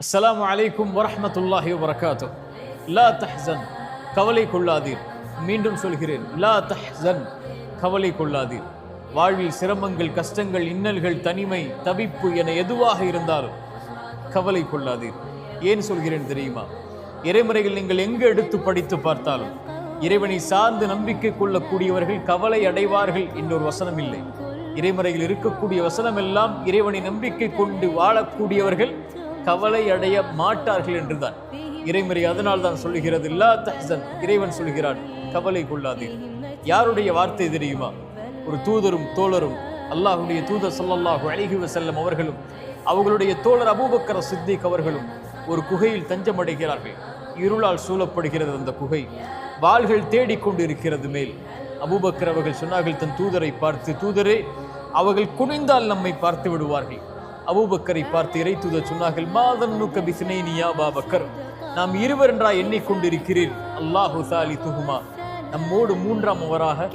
அஸ்லாம் அலைக்கும் வரமத்துல்லாஹி வரகாத்தோ லா தஹன் கவலை கொள்ளாதீர். மீண்டும் சொல்கிறேன் லா தஹன் கவலை கொள்ளாதீர். வாழ்வில் சிரமங்கள் கஷ்டங்கள் இன்னல்கள் தனிமை தவிப்பு என எதுவாக இருந்தாலும் கவலை கொள்ளாதீர். ஏன் சொல்கிறேன் தெரியுமா? இறைமுறையில் நீங்கள் எங்கு எடுத்து படித்து பார்த்தாலும் இறைவனை சார்ந்து நம்பிக்கை கொள்ளக்கூடியவர்கள் கவலை அடைவார்கள் இன்னொரு வசனம் இல்லை இறைமுறையில் இருக்கக்கூடிய வசனம் எல்லாம் இறைவனை நம்பிக்கை கொண்டு வாழக்கூடியவர்கள் கவலை அடைய மாட்டார்கள் என்றுதான். இறைமறை அதனால் தான் சொல்லுகிறது இல்லா தஹ்சன். இறைவன் சொல்கிறான் கவலை கொள்ளாதீர். யாருடைய வார்த்தை தெரியுமா? ஒரு தூதரும் தோழரும் அல்லாஹுடைய தூதர் சொல்லல்லாஹு அலைஹி செல்லும் அவர்களும் அவர்களுடைய தோழர் அபூபக்கர சித்திக் அவர்களும் ஒரு குகையில் தஞ்சமடைகிறார்கள். இருளால் சூழப்படுகிறது அந்த குகை. வாள்கள் தேடிக்கொண்டு இருக்கிறது மேல். அபூபக்கர் அவர்கள் சொன்னார்கள் தன் தூதரை பார்த்து தூதரே அவர்கள் குனிந்தால் நம்மை பார்த்து விடுவார்கள். அபூபக்கரை பார்த்து இறை தூதர் சொன்னார்கள் மாதன்னுக்க பிசினைனியா பாபக்கர். நாம் இருவர் என்றா எண்ணிக்கொண்டிருக்கிறீர் அல்லாஹு சாலி துகுமா நம்மோடு மூன்றாம் அவராக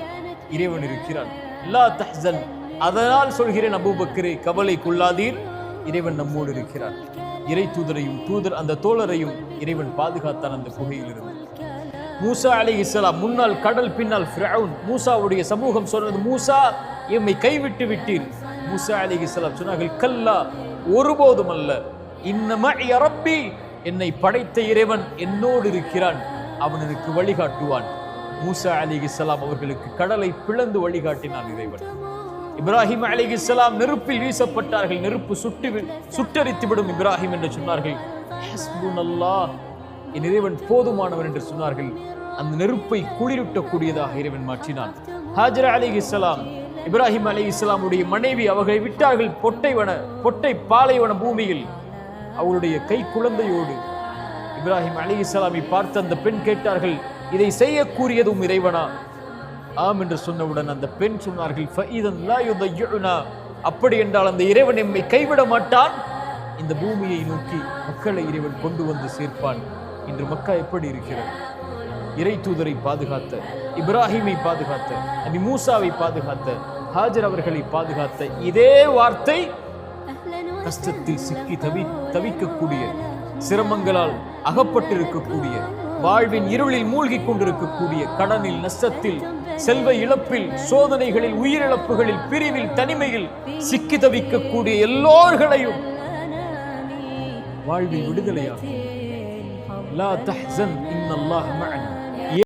இறைவன் இருக்கிறான். லா தஹ்சன். அதனால் சொல்கிறேன் அபூபக்கரே கவலை கொள்ளாதீர். இறைவன் நம்மோடு இருக்கிறான். இறை தூதரையும் தூதர் அந்த தோழரையும் இறைவன் பாதுகாத்தான் அந்த குகையிலிருந்து. மூசா அலி இஸ்லாம் முன்னால் கடல் பின்னால் ஃபிரவுன். மூசாவுடைய சமூகம் சொன்னது மூசா எம்மை கைவிட்டு விட்டீர். மூசா அலி இஸ்லாம் சொன்னார்கள் கல்லா ஒருபோதும் அல்ல இன்னம என்னை படைத்த இறைவன் என்னோடு இருக்கிறான். அவன் எனக்கு வழிகாட்டுவான். மூசா அலி இஸ்லாம் அவர்களுக்கு கடலை பிளந்து வழிகாட்டினான் இறைவன். இப்ராஹிம் அலி இஸ்லாம் நெருப்பில் வீசப்பட்டார்கள் நெருப்பு சுட்டு சுட்டரித்து விடும் இப்ராஹிம் என்று சொன்னார்கள். என் இறைவன் போதுமானவன் என்று சொன்னார்கள். அந்த நெருப்பை குளிரூட்டக்கூடியதாக இறைவன் மாற்றினான். ஹாஜரா அலி இஸ்லாம் இப்ராஹிம் அலி இஸ்லாமுடைய மனைவி அவர்களை விட்டார்கள். பொட்டைவன பொட்டை பாலைவன பூமியில். அவருடைய கை குழந்தையோடு இப்ராஹிம் அலி இஸ்லாமை பார்த்து அந்த பெண் கேட்டார்கள் இதை செய்யக்கூடியதும் இறைவனா? ஆம் என்று சொன்னவுடன் அந்த பெண் சொன்னார்கள் அப்படி என்றால் அந்த இறைவன் எம்மை கைவிட மாட்டான்? இந்த பூமியை நோக்கி மக்களை இறைவன் கொண்டு வந்து சேர்ப்பான். இன்று மக்கா எப்படி இருக்கிறது? இறை தூதரை பாதுகாத்த இப்ராஹிமை பாதுகாத்த நபி மூசாவை பாதுகாத்த ஹாஜர் அவர்களை பாதுகாத்த இதே வார்த்தை கஷ்டத்தில் சிக்கி தவி தவிக்கக்கூடிய சிரமங்களால் அகப்பட்டிருக்கக்கூடிய வாழ்வின் இருளில் மூழ்கிக் கொண்டிருக்கக்கூடிய கடனில் நஷ்டத்தில் செல்வ இழப்பில் சோதனைகளில் உயிரிழப்புகளில் பிரிவில் தனிமையில் சிக்கி தவிக்கக்கூடிய எல்லோர்களையும் வாழ்வில் விடுதலையாகும்